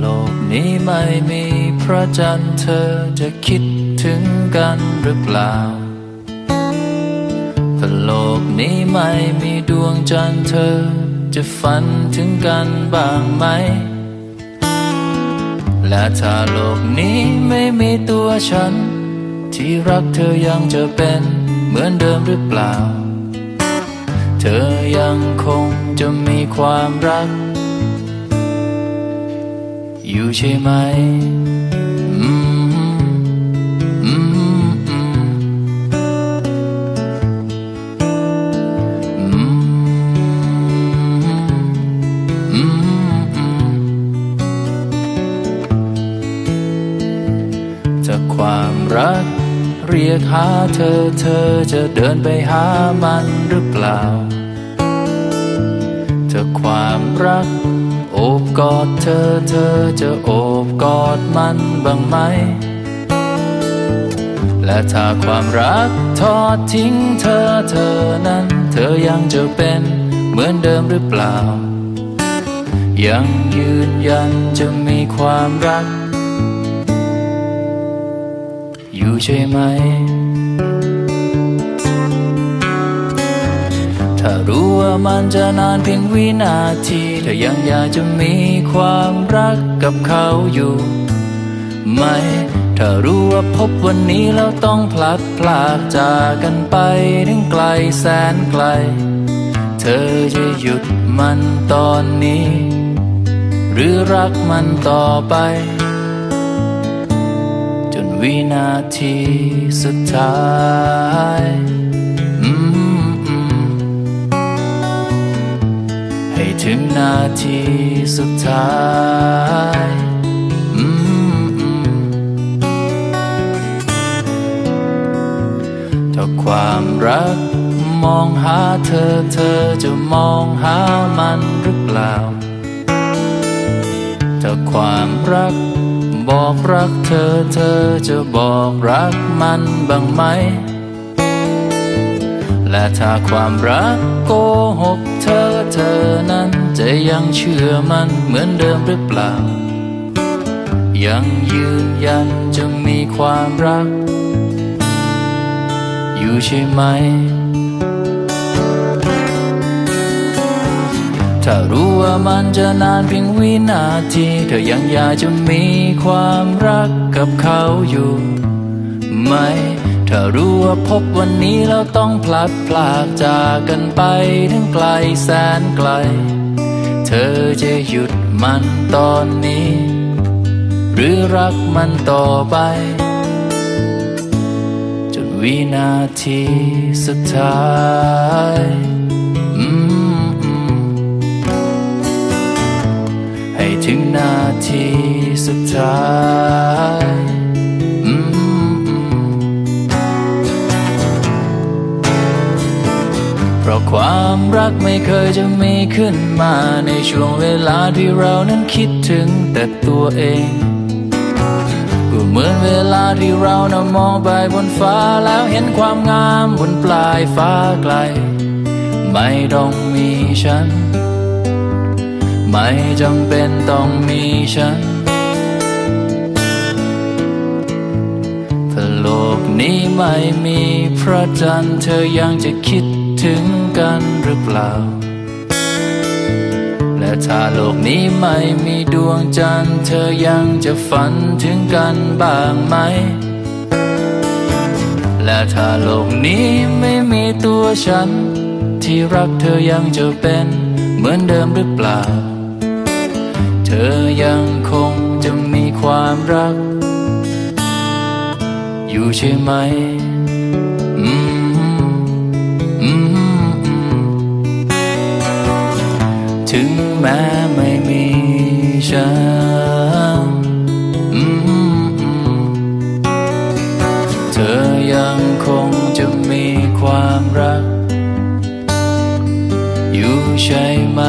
โลกนี้ไม่มีพระจันทร์เธอจะคิดถึงกันหรือเปล่าถ้าโลกนี้ไม่มีดวงจันทร์เธอจะฝันถึงกันบ้างไหม และถ้าโลกนี้ไม่มีตัวฉัน ที่รักเธอยังจะเป็นเหมือนเดิมหรือเปล่า เธอยังคงจะมีความรัก อยู่ใช่ไหมอืมอืมอืมอืมอืมอืมถ้าความรัก เรียกหาเธอเธอจะเดินไปหามันหรือเปล่าถ้าความรัก โอบกอดเธอเธอจะโอบกอดมันบ้างไหม และถ้าความรักทอดทิ้งเธอเธอนั้น เธอยังจะเป็นเหมือนเดิมหรือเปล่า ยังยืนยันจะมีความรัก อยู่ใช่ไหม ถ้ารู้ว่ามันจะนานเพียงวินาทีถ้ายังอยากจะมีความรักกับเขาอยู่ไหม ถ้ารู้ว่าพบวันนี้แล้วต้องพลัดพรากจากกันไปถึงไกลแสนไกล เธอจะหยุดมันตอนนี้ หรือรักมันต่อไป จนวินาทีสุดท้าย ถึงนาทีสุดท้ายถ้าความรักมองหาเธอเธอจะมองหามันหรือเปล่า ถ้าความรักบอกรักเธอเธอจะบอกรักมันบ้างไหม และถ้าความรักโกหกเธอ เธอนั้นจะยังเชื่อมันเหมือนเดิมหรือเปล่า ยังยืนยันจะมีความรัก อยู่ใช่ไหม ถ้ารู้ว่ามันจะนานเพียงวินาทีเธอยังอยากจะมีความรักกับเขาอยู่ไหม ถ้ารู้ว่าพบวันนี้แล้วต้องพลัดพรากจากกันไปถึงไกลแสนไกล เธอจะหยุดมันตอนนี้ หรือรักมันต่อไป จนวินาทีสุดท้าย ความรักไม่เคยจะมีขึ้นมาในช่วงเวลาที่เรานั้นคิดถึงแต่ตัวเองก็เหมือนเวลาที่เรานะมองไปบนฟ้าแล้วเห็นความงามบนปลายฟ้าไกล ไม่ต้องมีฉัน ไม่จำเป็นต้องมีฉันถ้าโลกนี้ไม่มีพระจันทร์เธอยังจะคิด ถึงกันหรือเปล่า และถ้าโลกนี้ไม่มีดวงจันทร์เธอยังจะฝันถึงกันบ้างไหม และถ้าโลกนี้ไม่มีตัวฉัน ที่รักเธอยังจะเป็นเหมือนเดิมหรือเปล่า เธอยังคงจะมีความรัก อยู่ใช่ไหม ถึงแม้ไม่มีฉันเธอยังคงจะมีความรัก อยู่ใช่ไหม